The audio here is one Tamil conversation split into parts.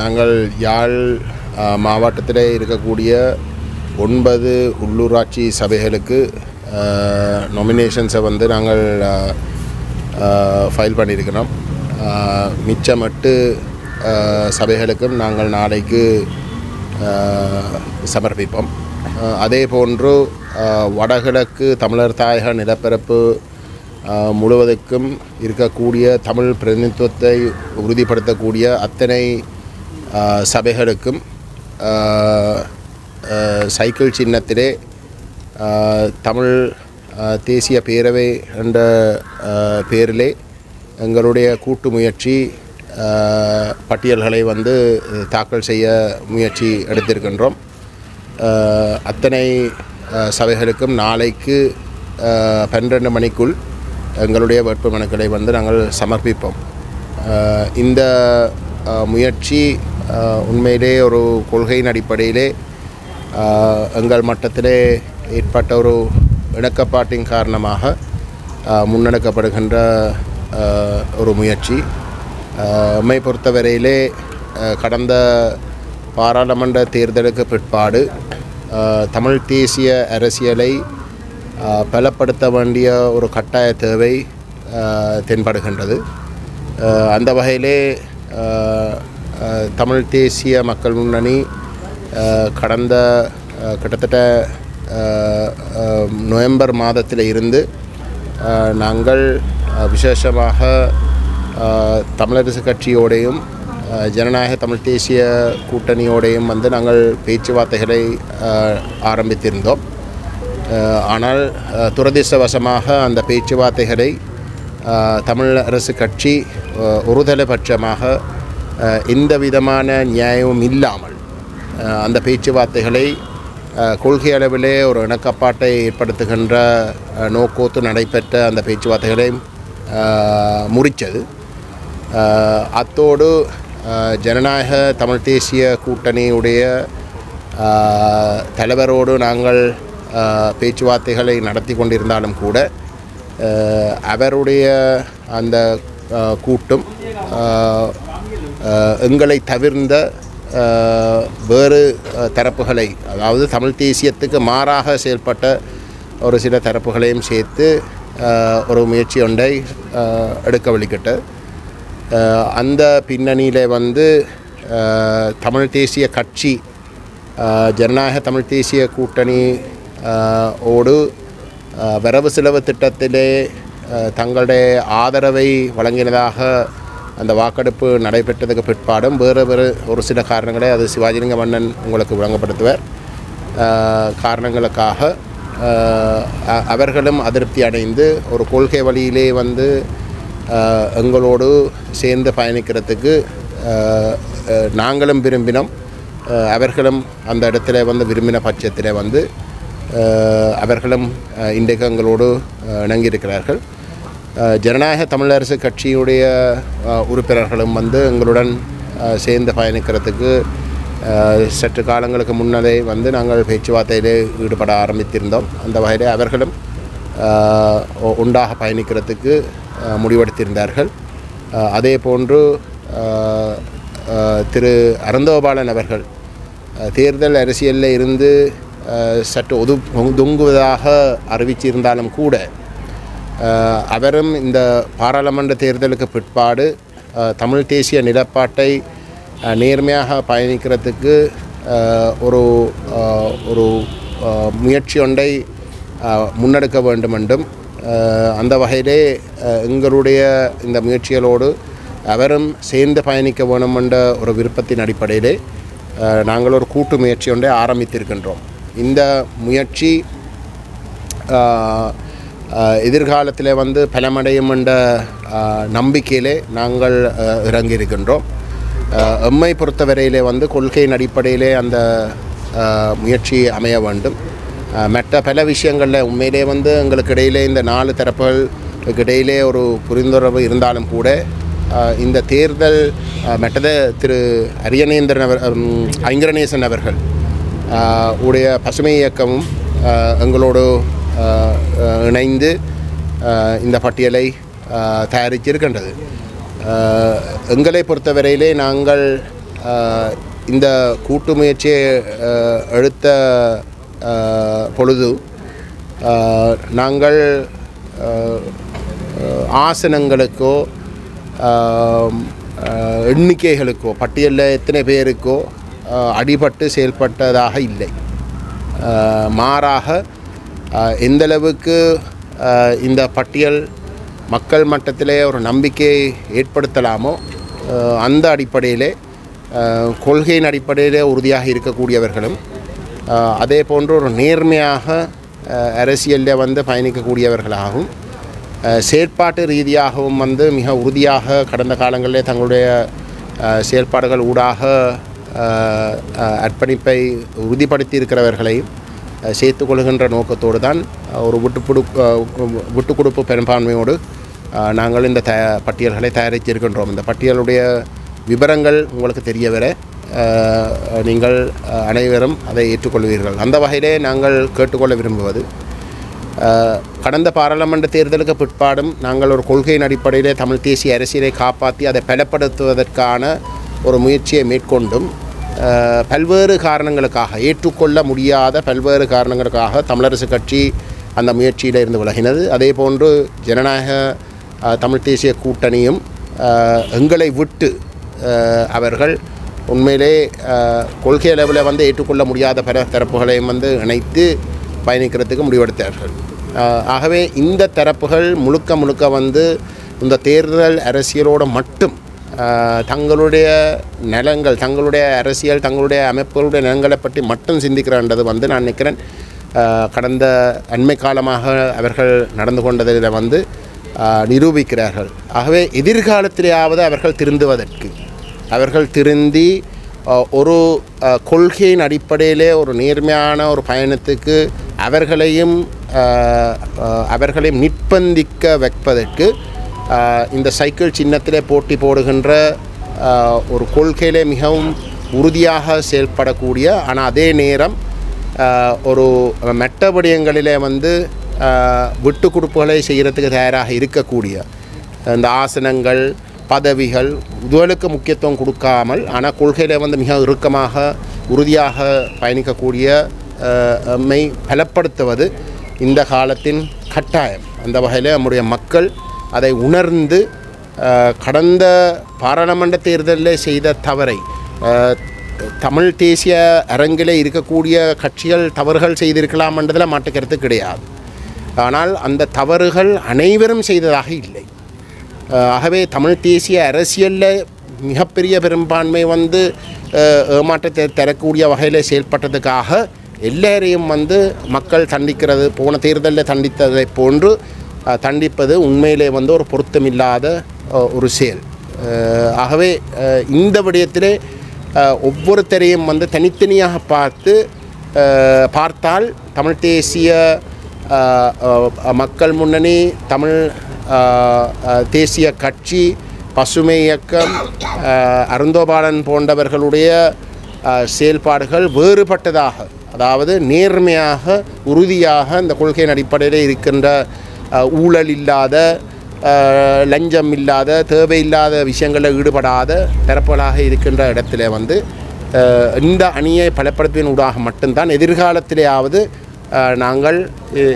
நாங்கள் யாழ் மாவட்டத்தில் இருக்கக்கூடிய ஒன்பது உள்ளூராட்சி சபைகளுக்கு நொமினேஷன்ஸை வந்து நாங்கள் ஃபைல் பண்ணியிருக்கிறோம். மிச்சமட்டு சபைகளுக்கும் நாங்கள் நாளைக்கு சமர்ப்பிப்போம். அதே போன்று வடகிழக்கு தமிழர் தாயக நிலப்பரப்பு முழுவதற்கும் இருக்கக்கூடிய தமிழ் பிரதிநிதித்துவத்தை உறுதிப்படுத்தக்கூடிய அத்தனை சபைகளுக்கும் சைக்கிள் சின்னத்திலே தமிழ் தேசிய பேரவை என்ற பேரிலே எங்களுடைய கூட்டு முயற்சி பட்டியல்களை வந்து தாக்கல் செய்ய முயற்சி எடுத்திருக்கின்றோம். அத்தனை சபைகளுக்கும் நாளைக்கு பன்னிரெண்டு மணிக்குள் எங்களுடைய வேட்பு மனுக்களை வந்து நாங்கள் சமர்ப்பிப்போம். இந்த முயற்சி உண்மையிலே ஒரு கொள்கையின் அடிப்படையிலே எங்கள் மட்டத்திலே ஏற்பட்ட ஒரு இணக்கப்பாட்டின் காரணமாக முன்னெடுக்கப்படுகின்ற ஒரு முயற்சி. ஆஹ் எம்மை பொறுத்தவரையிலே கடந்த பாராளுமன்ற தேர்தலுக்கு பிற்பாடு தமிழ் தேசிய அரசியலை பலப்படுத்த வேண்டிய ஒரு கட்டாய தேவை தென்படுகின்றது. அந்த வகையிலே தமிழ் தேசிய மக்கள் முன்னணி கடந்த கிட்டத்தட்ட நவம்பர் மாதத்தில் இருந்து நாங்கள் விசேஷமாக தமிழரசு கட்சியோடையும் ஜனநாயக தமிழ் தேசிய கூட்டணியோடையும் வந்து நாங்கள் பேச்சுவார்த்தைகளை ஆரம்பித்திருந்தோம். ஆனால் துரதிர்ஷ்டவசமாக அந்த பேச்சுவார்த்தைகளை தமிழ் அரசு கட்சி ஆஹ் ஒருதலைபட்சமாக எந்த விதமான நியாயமும் இல்லாமல் அந்த பேச்சுவார்த்தைகளை கொள்கை அளவிலே ஒரு இணக்கப்பாட்டை ஏற்படுத்துகின்ற நோக்கோத்து நடைபெற்ற அந்த பேச்சுவார்த்தைகளை முறித்தது. அத்தோடு ஜனநாயக தமிழ் தேசிய கூட்டணியுடைய தலைவரோடு நாங்கள் பேச்சுவார்த்தைகளை நடத்தி கொண்டிருந்தாலும் கூட அவருடைய அந்த கூட்டம் கூட்டும் எங்களை தவிர்ந்த வேறு தரப்புகளை அதாவது தமிழ் தேசியத்துக்கு மாறாக செயல்பட்ட ஒரு சில தரப்புகளையும் சேர்த்து ஒரு முயற்சி ஒன்றை எடுக்க வழிக்கிட்டு அந்த பின்னணியில் வந்து தமிழ் தேசிய கட்சி ஜனநாயக தமிழ் தேசிய கூட்டணி ஓடு வரவு செலவு திட்டத்திலே தங்களுடைய ஆதரவை வழங்கினதாக அந்த வாக்கெடுப்பு நடைபெற்றதுக்கு பிற்பாடும் வேறு வேறு ஒரு சில காரணங்களை அது சிவாஜிலிங்க மன்னன் உங்களுக்கு வழங்கப்படுத்துவர் காரணங்களுக்காக அவர்களும் அதிருப்தி அடைந்து ஒரு கொள்கை வழியிலே வந்து எங்களோடு சேர்ந்து பயணிக்கிறதுக்கு நாங்களும் விரும்பினோம் அவர்களும் அந்த இடத்துல வந்து விரும்பின பட்சத்தில் வந்து அவர்களும் இன்றைக்கு எங்களோடு இணங்கியிருக்கிறார்கள். ஜனநாயக தமிழரசு கட்சியுடைய உறுப்பினர்களும் வந்து எங்களுடன் சேர்ந்து பயணிக்கிறதுக்கு சற்று காலங்களுக்கு முன்னரே வந்து நாங்கள் பேச்சுவார்த்தையிலே ஈடுபட ஆரம்பித்திருந்தோம். அந்த வகையில் அவர்களும் உண்டாக பயணிக்கிறதுக்கு முடிவெடுத்திருந்தார்கள். அதே போன்று திரு அருந்தோபாலன் அவர்கள் தேர்தல் அரசியலில் இருந்து சற்று ஒது ஒதுங்குவதாக அறிவிச்சிருந்தாலும் கூட அவரும் இந்த பாராளுமன்ற தேர்தலுக்கு பிற்பாடு தமிழ் தேசிய நிலப்பாட்டை நேர்மையாக பயணிக்கிறதுக்கு ஒரு ஒரு முயற்சி ஒன்றை முன்னெடுக்க வேண்டும் என்றும் அந்த வகையிலே எங்களுடைய இந்த முயற்சிகளோடு அவரும் சேர்ந்து பயணிக்க வேண்டும் என்ற ஒரு விருப்பத்தின் அடிப்படையிலே நாங்கள் ஒரு கூட்டு முயற்சி ஒன்றை ஆரம்பித்திருக்கின்றோம். இந்த முயற்சி எதிர்காலத்தில் வந்து பலமடையும் என்ற நம்பிக்கையிலே நாங்கள் இறங்கியிருக்கின்றோம். எம்மை பொறுத்தவரையிலே வந்து கொள்கையின் அடிப்படையிலே அந்த முயற்சி அமைய வேண்டும். மற்ற பல விஷயங்களில் உண்மையிலே வந்து எங்களுக்கு இடையிலே இந்த நாலு தரப்புகளுக்கு இடையிலே ஒரு புரிந்துணர்வு இருந்தாலும் கூட இந்த தேர்தல் ஆஹ் மற்றத திரு அரியநேந்திரன் அவர் ஐங்கரநேசன் அவர்கள் உடைய பசுமை இயக்கமும் எங்களோடு இணைந்து இந்த பட்டியலை தயாரித்திருக்கின்றது. எங்களை பொறுத்தவரையிலே நாங்கள் இந்த கூட்டு முயற்சியை அஹ், எடுத்த பொழுது நாங்கள் ஆசனங்களுக்கோ எண்ணிக்கைகளுக்கோ பட்டியலில் எத்தனை பேருக்கோ அடிபட்டு செயல்பட்டதாக இல்லை. மாறாக எந்தளவுக்கு இந்த பட்டியல் மக்கள் மட்டத்திலே ஒரு நம்பிக்கையை ஏற்படுத்தலாமோ அந்த அடிப்படையிலே கொள்கையின் அடிப்படையிலே உறுதியாக இருக்கக்கூடியவர்களும் அதே போன்று ஒரு நேர்மையாக அரசியலில் வந்து பயணிக்கக்கூடியவர்களாகவும் செயற்பாட்டு ரீதியாகவும் வந்து மிக உறுதியாக கடந்த காலங்களிலே தங்களுடைய செயல்பாடுகள் ஊடாக அர்ப்பணிப்பை உறுதிப்படுத்தி இருக்கிறவர்களை சேர்த்து கொள்கின்ற நோக்கத்தோடு தான் ஒரு விட்டுப்புடு விட்டு கொடுப்பு பெரும்பான்மையோடு நாங்கள் இந்த த பட்டியல்களை தயாரித்திருக்கின்றோம். இந்த பட்டியலுடைய விவரங்கள் உங்களுக்கு தெரிய வர நீங்கள் அனைவரும் அதை ஏற்றுக்கொள்வீர்கள். அந்த வகையிலே நாங்கள் கேட்டுக்கொள்ள விரும்புவது கடந்த பாராளுமன்ற தேர்தலுக்கு பிற்பாடும் நாங்கள் ஒரு கொள்கையின் அடிப்படையிலே தமிழ் தேசிய அரசியலை காப்பாற்றி அதை பலப்படுத்துவதற்கான ஒரு முயற்சியை மேற்கொண்டும் பல்வேறு காரணங்களுக்காக ஏற்றுக்கொள்ள முடியாத பல்வேறு காரணங்களுக்காக தமிழரசு கட்சி அந்த முயற்சியில் இருந்து விலகினது. அதே போன்று ஜனநாயக தமிழ் தேசிய கூட்டணியும் எங்களை விட்டு அவர்கள் உண்மையிலே கொள்கை அளவில் வந்து ஏற்றுக்கொள்ள முடியாத பல தரப்புகளையும் வந்து இணைத்து பயணிக்கிறதுக்கு முடிவெடுத்தார்கள். ஆகவே இந்த தரப்புகள் முழுக்க முழுக்க வந்து இந்த தேர்தல் அரசியலோடு மட்டும் தங்களுடைய நிலங்கள் தங்களுடைய அரசியல் தங்களுடைய அமைப்புகளுடைய நிலங்களை பற்றி மட்டும் சிந்திக்கிறான்றது வந்து நான் நினைக்கிறேன். கடந்த அண்மை காலமாக அவர்கள் நடந்து கொண்டதில் வந்து நிரூபிக்கிறார்கள். ஆகவே எதிர்காலத்திலேயாவது அவர்கள் திருந்துவதற்கு அவர்கள் திருந்தி ஒரு கொள்கையின் அடிப்படையிலே ஒரு நேர்மையான ஒரு பயணத்துக்கு அவர்களையும் அவர்களையும் நிர்பந்திக்க வைப்பதற்கு இந்த சைக்கிள் சின்னத்திலே போட்டி போடுகின்ற ஒரு கொள்கையிலே மிகவும் உறுதியாக செயல்படக்கூடிய ஆனால் அதே நேரம் ஒரு மெட்ட விடயங்களிலே வந்து விட்டு கொடுப்புகளை செய்கிறதுக்கு தயாராக இருக்கக்கூடிய இந்த ஆசனங்கள் பதவிகள் இதுகளுக்கு முக்கியத்துவம் கொடுக்காமல் ஆனால் கொள்கையில் வந்து மிக இறுக்கமாக உறுதியாக பயணிக்கக்கூடிய அஹ், பலப்படுத்துவது இந்த காலத்தின் கட்டாயம். அந்த வகையில் நம்முடைய மக்கள் அதை உணர்ந்து கடந்த பாராளுமன்ற தேர்தலில் செய்த தவறை தமிழ் தேசிய அரங்கில் இருக்கக்கூடிய கட்சிகள் தவறுகள் செய்திருக்கலாம்ன்றதில் மாட்டுக்கிறது கிடையாது. ஆனால் அந்த தவறுகள் அனைவரும் செய்ததாக இல்லை. ஆகவே தமிழ் தேசிய அரசியலில் மிகப்பெரிய பெரும்பான்மை வந்து ஏமாற்றத்தை தரக்கூடிய வகையில் செயல்பட்டதுக்காக எல்லாரையும் வந்து மக்கள் தண்டிக்கிறது போன தேர்தலில் தண்டித்ததை போன்று தண்டிப்பது உண்மையிலே வந்து ஒரு பொருத்தமில்லாத ஒரு செயல். ஆகவே இந்த விடயத்திலே ஒவ்வொருத்தரையும் வந்து தனித்தனியாக பார்த்து பார்த்தால் தமிழ் தேசிய மக்கள் முன்னணி தமிழ் தேசிய கட்சி பசுமை இயக்கம் அருந்தோபாலன் போன்றவர்களுடைய செயல்பாடுகள் வேறுபட்டதாக அதாவது நேர்மையாக உறுதியாக இந்த கொள்கையின் அடிப்படையில் இருக்கின்ற ஊழல் இல்லாத லஞ்சம் இல்லாத தேவையில்லாத விஷயங்களில் ஈடுபடாத தரப்புகளாக இருக்கின்ற இடத்துல வந்து இந்த அணியை பலப்படுத்துவதன் ஊடாக மட்டும்தான் எதிர்காலத்திலேயாவது நாங்கள்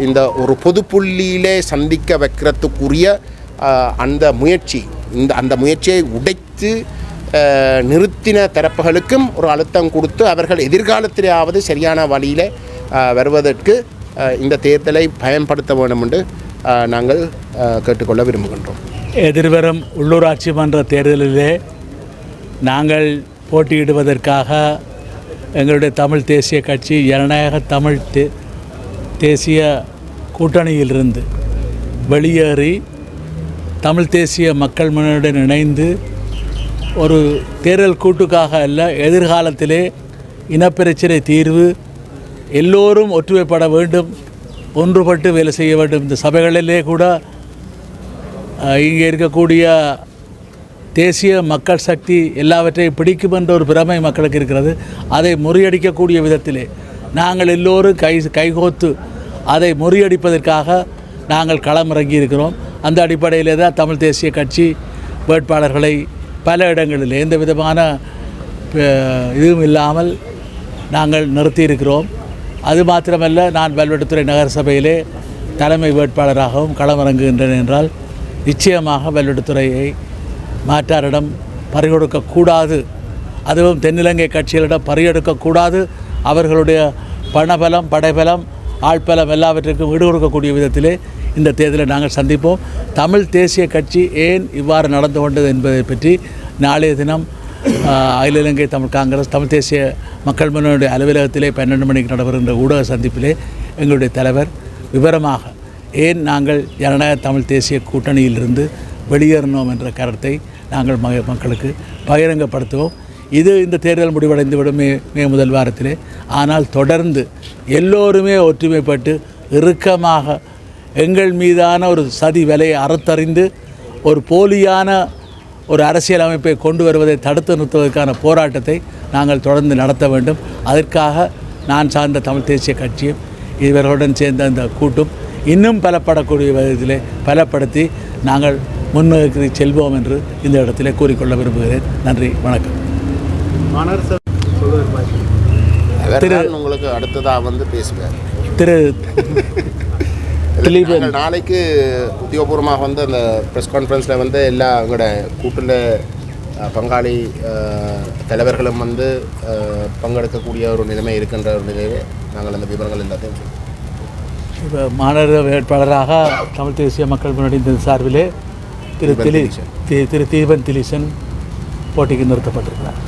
இந்த ஒரு பொது புள்ளியிலே சந்திக்க வைக்கிறதுக்குரிய அந்த முயற்சி இந்த அந்த முயற்சியை உடைத்து நிறுத்தின தரப்புகளுக்கும் ஒரு அழுத்தம் கொடுத்து அவர்கள் எதிர்காலத்திலேயாவது சரியான வழியில் வருவதற்கு இந்த தேர்தலை பயன்படுத்த வேண்டும் என்று நாங்கள் கேட்டுக்கொள்ள விரும்புகின்றோம். எதிர்வரும் உள்ளூராட்சி மன்ற தேர்தலிலே நாங்கள் போட்டியிடுவதற்காக எங்களுடைய தமிழ் தேசிய கட்சி ஜனநாயக தமிழ் தே தேசிய கூட்டணியிலிருந்து வெளியேறி தமிழ் தேசிய மக்கள் முன்னுடன் இணைந்து ஒரு தேர்தல் கூட்டுக்காக அல்ல எதிர்காலத்திலே இனப்பிரச்சனை தீர்வு எல்லோரும் ஒற்றுமைப்பட வேண்டும். ஒன்றுபட்டு வேலை செய்ய வேண்டும். இந்த சபைகளிலே கூட இங்கே இருக்கக்கூடிய தேசிய மக்கள் சக்தி எல்லாவற்றையும் பிடிக்கும் என்ற ஒரு பிரமை மக்களுக்கு இருக்கிறது. அதை முறியடிக்கக்கூடிய விதத்திலே நாங்கள் எல்லோரும் கை கைகோத்து அதை முறியடிப்பதற்காக நாங்கள் களமிறங்கி இருக்கிறோம். அந்த அடிப்படையிலே தான் தமிழ் தேசிய கட்சி வேட்பாளர்களை பல இடங்களில் எந்த விதமான இதுவும் இல்லாமல் நாங்கள் நிறுத்தியிருக்கிறோம் அது மாத்திரமல்ல நான் வல்வெட்டுத்துறை நகரசபையிலே தலைமை வேட்பாளராகவும் களமிறங்குகின்றேன் என்றால் நிச்சயமாக வல்வெட்டுத்துறையை மாற்றாரிடம் பறிகொடுக்கக்கூடாது. அதுவும் தென்னிலங்கை கட்சிகளிடம் பறிகொடுக்கக்கூடாது. அவர்களுடைய பணபலம் படைபலம் ஆட்பலம் எல்லாவற்றிற்கும் ஈடு கொடுக்கக்கூடிய விதத்திலே இந்த தேர்தலை நாங்கள் சந்திப்போம். தமிழ் தேசிய கட்சி ஏன் இவ்வாறு நடந்து கொண்டது என்பதை பற்றி நாளைய தினம் அகில இலங்கை தமிழ் காங்கிரஸ் தமிழ் தேசிய மக்கள் முன்னோடைய அலுவலகத்திலே பன்னெண்டு மணிக்கு நடைபெறுகின்ற ஊடக சந்திப்பிலே எங்களுடைய தலைவர் விவரமாக ஏன் நாங்கள் ஜனநாயக தமிழ் தேசிய கூட்டணியிலிருந்து வெளியேறினோம் என்ற கருத்தை நாங்கள் மக மக்களுக்கு பகிரங்கப்படுத்துவோம். இது இந்த தேர்தல் முடிவடைந்துவிடும் மே மே முதல் வாரத்திலே. ஆனால் தொடர்ந்து எல்லோருமே ஒற்றுமைப்பட்டு இறுக்கமாக எங்கள் மீதான ஒரு சதி விலையை அறுத்தறிந்து ஒரு போலியான ஒரு அரசியல் அமைப்பை கொண்டு வருவதை தடுத்து நிறுத்துவதற்கான போராட்டத்தை நாங்கள் தொடர்ந்து நடத்த வேண்டும். அதற்காக நான் சார்ந்த தமிழ் தேசிய கட்சியும் இவர்களுடன் சேர்ந்த அந்த கூட்டும் இன்னும் பலப்படக்கூடிய விதத்திலே பலப்படுத்தி நாங்கள் முன்னோக்கி செல்வோம் என்று இந்த இடத்திலே கூறிக்கொள்ள விரும்புகிறேன். நன்றி வணக்கம். அவர்தான் உங்களுக்கு அடுத்ததாக வந்து பேசுவார். திரு திலீபன் நாளைக்கு உத்தியோகபூர்வமாக வந்து அந்த ப்ரெஸ் கான்ஃபரன்ஸில் வந்து எல்லா எங்களோட கூட்டில் பங்காளி தலைவர்களும் வந்து பங்கெடுக்கக்கூடிய ஒரு நிலைமை இருக்கின்ற ஒரு நிலையிலே நாங்கள் அந்த விவரங்கள் எல்லாத்தையும். இப்போ மாநில வேட்பாளராக தமிழ் தேசிய மக்கள் முன்னணி சார்பிலே திரு திலீசன். திரு தீபன் திலீசன் போட்டிக்கு நிறுத்தப்பட்டிருக்கிறார்